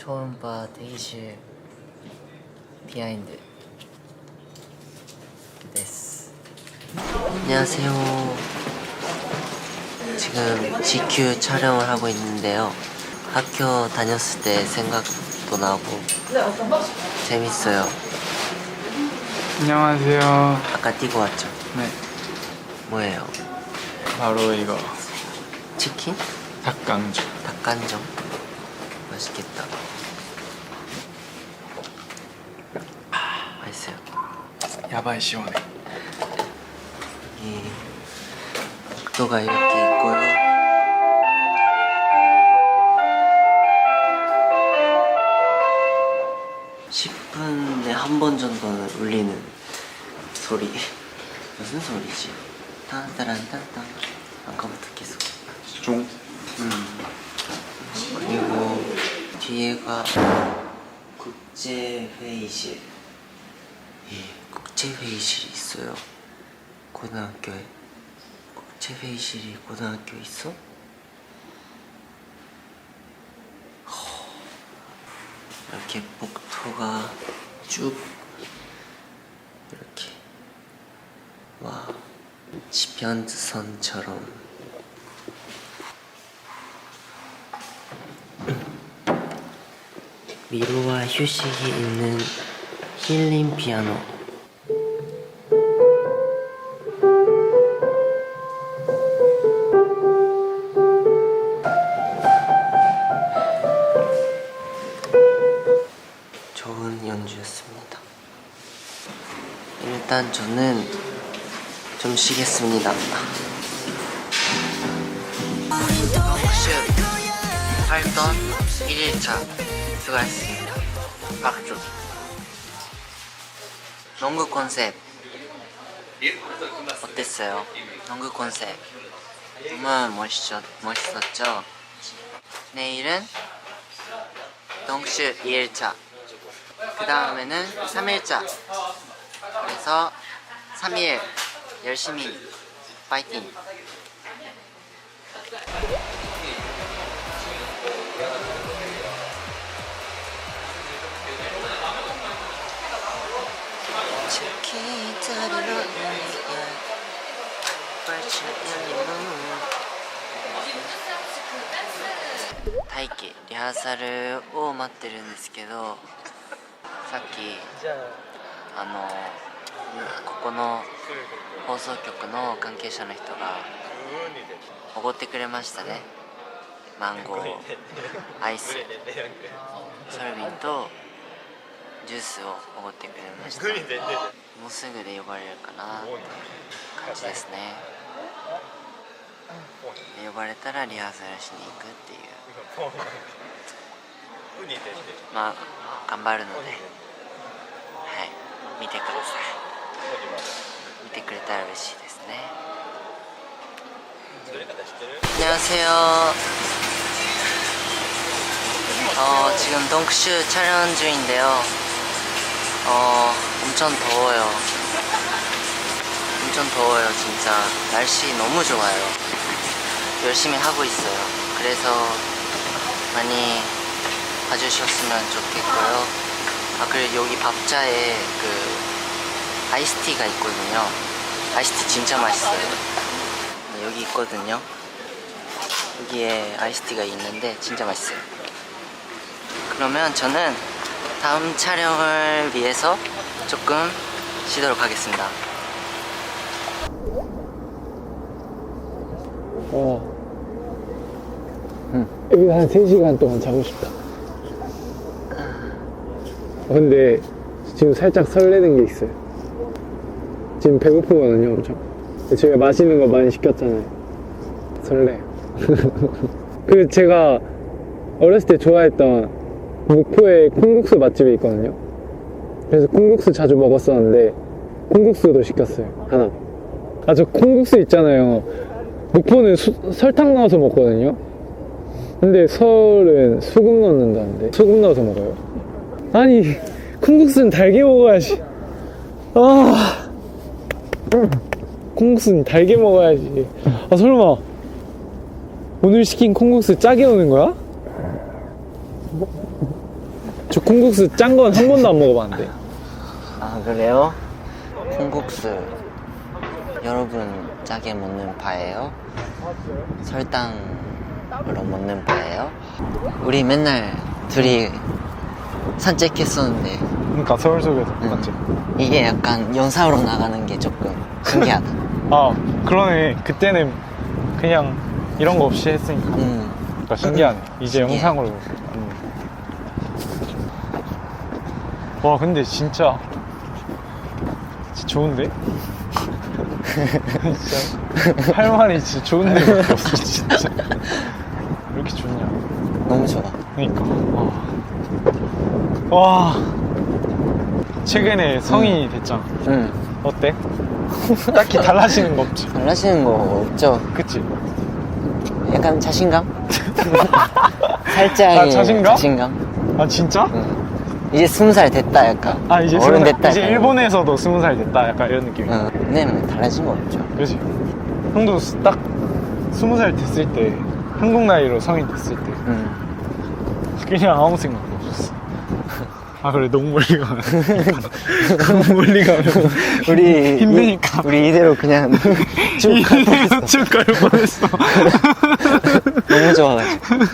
초음파 대기실 비하인드. 데스 안녕하세요. 지금 GQ 촬영을 하고 있는데요. 학교 다녔을 때 생각도 나고 재밌어요. 안녕하세요. 아까 뛰고 왔죠? 네, 뭐예요? 바로 이거. 치킨? 닭강정. 닭간정? 맛있겠다 아, 맛있어요 야바이 시원해. 이 복도가 이렇게 있고요. (10분에) 한 번 정도는 울리는 소리 무슨 소리지? 딴따란딴딴 아까부터 계속 종. 음. 그리고 뒤에가 국제회의실. 예, 국제회의실이 있어요. 고등학교에. 국제회의실이 고등학교에 있어? 허. 이렇게 복도가 쭉 이렇게 와 지편선처럼 위로와 휴식이 있는 힐링 피아노 일단 저는 좀 쉬겠습니다. 활동 1일차 수고하셨습니다. 박수. 농구 컨셉 어땠어요? 농구 컨셉 정말 멋있었, 멋있었죠? 내일은 동시 2일차 그 다음에는 3일차 그래서 3일 열심히 파이팅 치키타리로大気リハーサルを待ってるんですけどさっき あのここの放送局の関係者の人がおごってくれましたね。マンゴーアイスソルビンとジュースをおごってくれました。もうすぐで呼ばれるかな。感じですね。で呼ばれたらリハーサルしに行くっていう。まあ頑張るので。はい 見てください見てくれたら嬉しいですね 안녕하세요 어, 지금 덩크슈 촬영 중인데요 어, 엄청 더워요 엄청 더워요 진짜 날씨 너무 좋아요 열심히 하고 있어요 그래서 많이 봐주셨으면 좋겠고요 아 그리고 여기 밥자에 그 아이스티가 있거든요. 아이스티 진짜 맛있어요. 네, 여기 있거든요. 여기에 아이스티가 있는데 진짜 맛있어요. 그러면 저는 다음 촬영을 위해서 조금 쉬도록 하겠습니다. 어. 여기 한 3시간 동안 자고 싶다. 어, 근데 지금 살짝 설레는 게 있어요. 지금 배고프거든요, 엄청. 저희가 맛있는 거 많이 시켰잖아요. 설레. 그 제가 어렸을 때 좋아했던 목포에 콩국수 맛집이 있거든요. 그래서 콩국수 자주 먹었었는데 콩국수도 시켰어요. 하나. 아, 저 콩국수 있잖아요. 목포는 수- 설탕 넣어서 먹거든요. 근데 서울은 소금 넣는다는데 소금 넣어서 먹어요. 아니 콩국수는 달게 먹어야지. 아 콩국수는 달게 먹어야지. 아 설마 오늘 시킨 콩국수 짜게 오는 거야? 저 콩국수 짠 건 한 번도 안 먹어봤는데. 아 그래요? 콩국수 여러분 짜게 먹는 바예요? 설탕으로 먹는 바예요? 우리 맨날 둘이 산책했었는데 그러니까 서울 속에서 응. 맞지? 이게 약간 영상으로 나가는 게 조금 신기하다 아 그러네. 그때는 그냥 이런 거 없이 했으니까. 음. 그러니까 신기하네. 이제 신기해. 영상으로. 음. 와 근데 진짜 진짜 좋은데? 진짜 할 말이 진짜 좋은 데 밖에 없어 진짜. 왜 이렇게 좋냐? 너무 좋아 그니까 와. 와 최근에 성인이 됐잖아. 응 어때? 딱히 달라지는 거 없지? 달라지는 거 없죠? 그치? 약간 자신감? 살짝 아, 자신감? 자신감? 아 진짜? 응. 이제 스무 살 됐다 약간 아 이제 어른 스무 살- 됐다 이제 약간. 일본에서도 스무 살 됐다 약간 이런 느낌. 응 근데 뭐 달라진 거 없죠 그지? 형도 스- 딱 스무 살 됐을 때 한국 나이로 성인 됐을 때 응 그냥 아무 없었어. 아 그래 너무 멀리 가면 너무 멀리 가면 우리 힘드니까. 이, 우리 이대로 그냥 쭉갈 뻔했어 쭉갈 뻔했어. 너무 좋아가지고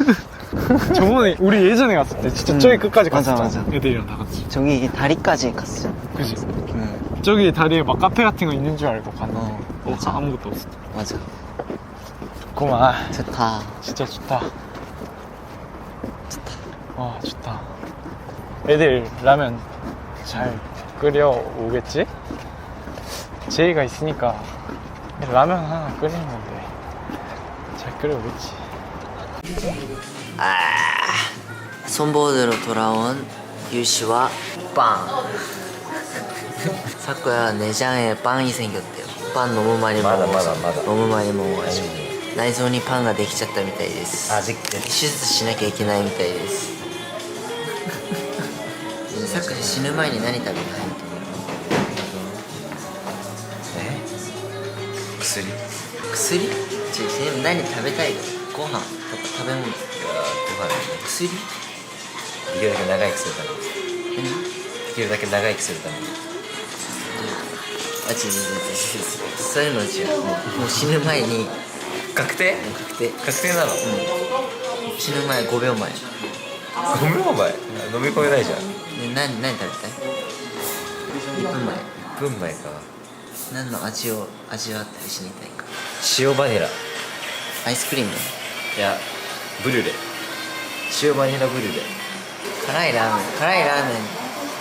저번에 우리 예전에 갔을 때 진짜 음. 저기 끝까지 갔었잖아. 맞아. 애들이랑 다 같이. 저기 다리까지 갔어 그지? 응 저기 다리에 막 카페 같은 거 있는 줄 알고 갔는데 어, 어. 아무것도 없었어. 맞아 고마. 좋다 진짜 좋다. 와 좋다. 애들 라면 잘 끓여 오겠지? 제이가 있으니까 라면 하나 끓이는 건데 잘 끓여 오겠지. 손보드로 돌아온 유씨와 빵 사쿠야 내장에 빵이 생겼대요 빵 너무 많이 먹어서 너무 많이 먹어가지고内臓にパンができちゃったみたいですあできてる手術しなきゃいけないみたいです さく死ぬ前に何食べたいえ？薬？いや薬ちょ何食べたいご飯とか食べ物ご飯ね。薬？できるだけ長生きするために。何できるだけ長生きするために。あ違う違う違う違うそういうの違うもうもう死ぬ前に。確定？確定。確定なの、死ぬ前5秒前。ごめんお前？飲み込めないじゃん。で何何食べたい？1分前。1分前か。何の味を味わったりしにたいか？塩バニラ。いアイスクリーム？やブリュレ。塩バニラブリュレ。辛いラーメン辛いラーメン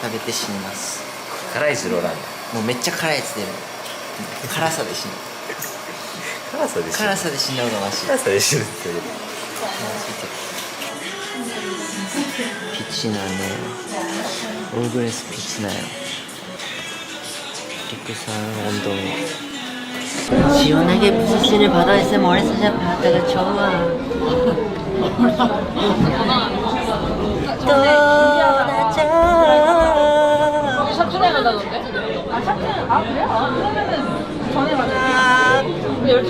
食べて死にます。辛い白ラーメン。もうめっちゃ辛いやつでも辛さで死ぬ。辛さで死ぬ。辛さで死んだ方がマシ。辛さで死ぬってピッチなん 얼굴에서 빛이 나요. 깨끗한 언덕. 시원하게 부서지는 바다에서 멀리서 바다가 좋아. 떠나자. 샵주에 간다던데? 아, 샵주 아, 그래? 아, 그러면은 전에 맞아요. 12시. 아, 아,